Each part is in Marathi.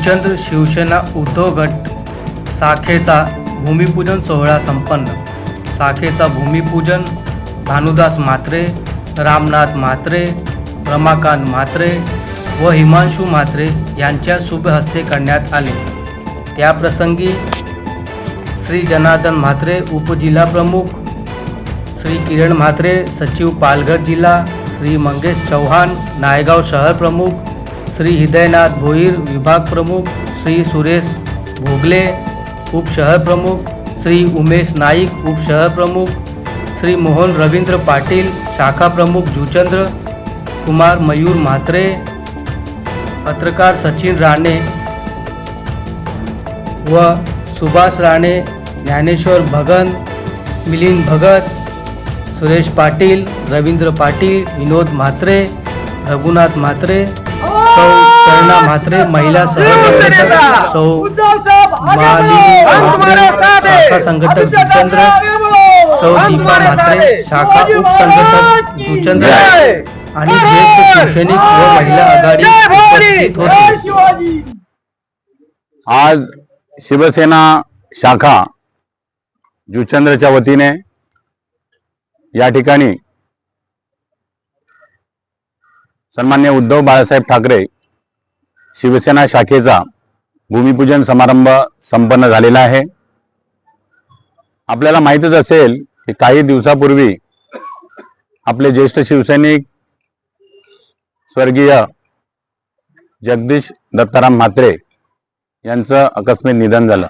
जुचंद्र शिवसेना उद्धव गट शाखेचा भूमिपूजन सोहळा संपन्न. शाखेचा भूमिपूजन भानुदास म्हात्रे रामनाथ म्हात्रे रमाकांत म्हात्रे व हिमांशू म्हात्रे यांच्या शुभ हस्ते करण्यात आले. त्याप्रसंगी श्री जनार्दन म्हात्रे उपजिल्हाप्रमुख श्री किरण म्हात्रे सचिव पालघर जिल्हा श्री मंगेश चव्हाण नायगाव शहर प्रमुख श्री हृदयनाथ भोईर विभाग प्रमुख, श्री सुरेश भोगले उपशहर प्रमुख, श्री उमेश नाईक उपशहर प्रमुख, श्री मोहन रवींद्र पाटील शाखा प्रमुख जुचंद्र, कुमार मयूर म्हात्रे पत्रकार सचिन राणे व सुभाष राणे, ज्ञानेश्वर भगन, मिलिंद भगत, सुरेश पाटील, रवींद्र पाटील, विनोद म्हात्रे रघुनाथ म्हात्रे सौ शरणा म्हात्रे महिला सहसंघटक सौ शाखा संघटक जुचंद्र सौ दीपा म्हात्रे शाखा उपसंघटक जुचंद्र आणि ज्येष्ठ शिवसैनिक व महिला आघाडी उपस्थित होते. आज शिवसेना शाखा जुचंद्रच्या वतीने या ठिकाणी सन्मान्य उद्धव बाळासाहेब ठाकरे शिवसेना शाखेचा भूमिपूजन समारंभ संपन्न झालेला आहे. आपल्याला माहीतच असेल की काही दिवसापूर्वी आपले ज्येष्ठ शिवसैनिक स्वर्गीय जगदीश दत्ताराम म्हात्रे यांचं अकस्मित निधन झालं.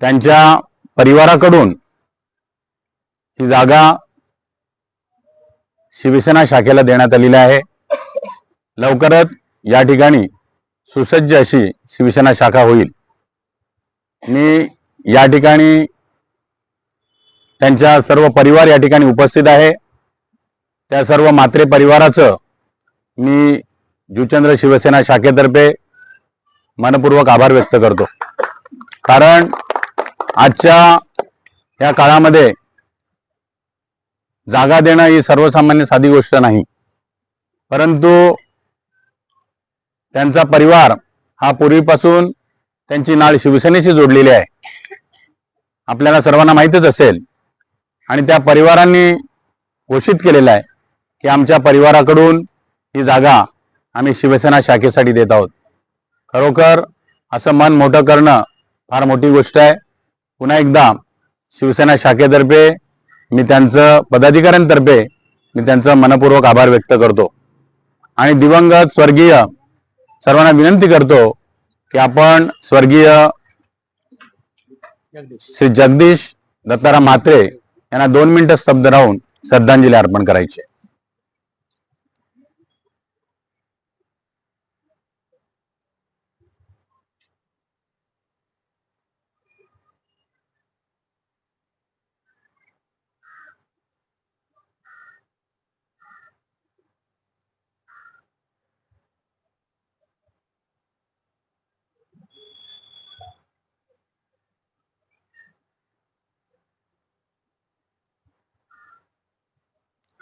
त्यांच्या परिवाराकडून ही जागा शिवसेना शाखेला देण्यात आलेली आहे. लवकरच या ठिकाणी सुसज्ज अशी शिवसेना शाखा होईल. मी या ठिकाणी त्यांच्या सर्व परिवार या ठिकाणी उपस्थित आहे. त्या सर्व मात्रे परिवाराचं मी जुचंद्र शिवसेना शाखेतर्फे मनपूर्वक आभार व्यक्त करतो. कारण आजच्या या काळामध्ये जागा देणं ही सर्वसामान्य साधी गोष्ट नाही. परंतु त्यांचा परिवार हा पूर्वीपासून त्यांची नाळ शिवसेनेशी जोडलेली आहे. आपल्याला सर्वांना माहीतच असेल. आणि त्या परिवारांनी घोषित केलेलं आहे की आमच्या परिवाराकडून ही जागा आम्ही शिवसेना शाखेसाठी देत आहोत. खरोखर असं मन मोठं करणं फार मोठी गोष्ट आहे. पुन्हा एकदा शिवसेना शाखेतर्फे मी त्यांचं पदाधिकाऱ्यांतर्फे मी त्यांचं मनपूर्वक आभार व्यक्त करतो. आणि दिवंगत स्वर्गीय सर्वांना विनंती करतो की आपण स्वर्गीय श्री जगदीश दत्ताराम म्हात्रे यांना दोन मिनिटं स्तब्ध राहून श्रद्धांजली अर्पण करायची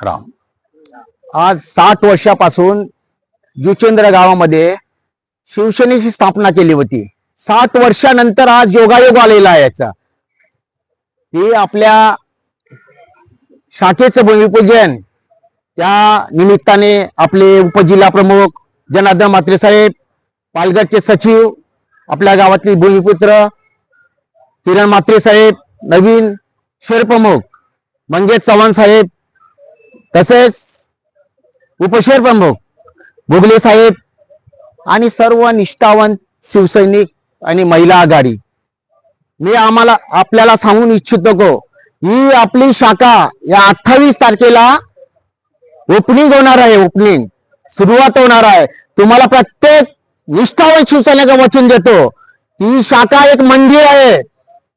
राम. आज साठ वर्षापासून जुचेंद्र गावामध्ये शिवसेनेची स्थापना केली होती. साठ वर्षानंतर आज योगायोग आलेला आहे याचा. हे आपल्या शाखेचं भूमिपूजन त्या निमित्ताने आपले उपजिल्हा प्रमुख जनार्दन म्हात्रे साहेब पालघरचे सचिव आपल्या गावातले भूमिपुत्र किरण म्हात्रे साहेब नवीन शहरप्रमुख मंगेश चव्हाण साहेब तसेच उपशेर प्रमुख भुगले साहेब आणि सर्व निष्ठावंत शिवसैनिक आणि महिला आघाडी मी आम्हाला आपल्याला सांगून इच्छितो को ही आपली शाखा या अठ्ठावीस तारखेला ओपनिंग होणार आहे ओपनिंग सुरुवात होणार आहे. तुम्हाला प्रत्येक निष्ठावंत शिवसैनिक वचन देतो. ही शाखा एक मंदिर आहे.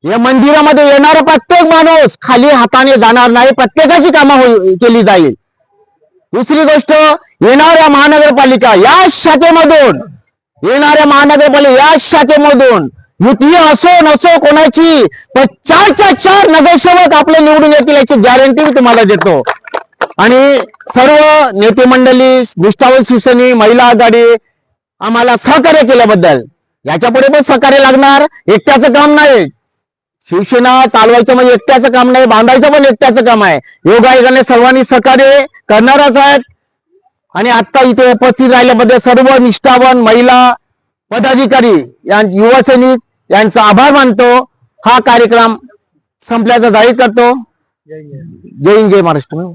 या मंदिरामध्ये येणारा प्रत्येक माणूस खाली हाताने जाणार नाही प्रत्येकाची कामं हो केली जाईल. दुसरी गोष्ट येणाऱ्या महानगरपालिका या शाखेमधून येणाऱ्या महानगरपालिका या शाखेमधून युती असो नसो कोणाची पण चारच्या चार नगरसेवक आपले निवडून येतील याची गॅरंटी मी तुम्हाला देतो. आणि सर्व नेते मंडळी निष्ठावल शिवसेनी महिला आघाडी आम्हाला सहकार्य केल्याबद्दल. याच्यापुढे पण सहकार्य लागणार एकट्याचं काम नाही. शिवसेना चालवायचं म्हणजे एकट्याचं काम नाही बांधायचं पण एकट्याचं काम आहे. योगा आयोगाने सर्वांनी सहकार्य करणारच आहेत. आणि आता इथे उपस्थित राहिल्याबद्दल सर्व निष्ठावान महिला पदाधिकारी युवासैनिक यांचा आभार मानतो. हा कार्यक्रम संपल्याचा जाहीर करतो. जय हिंद जय महाराष्ट्र.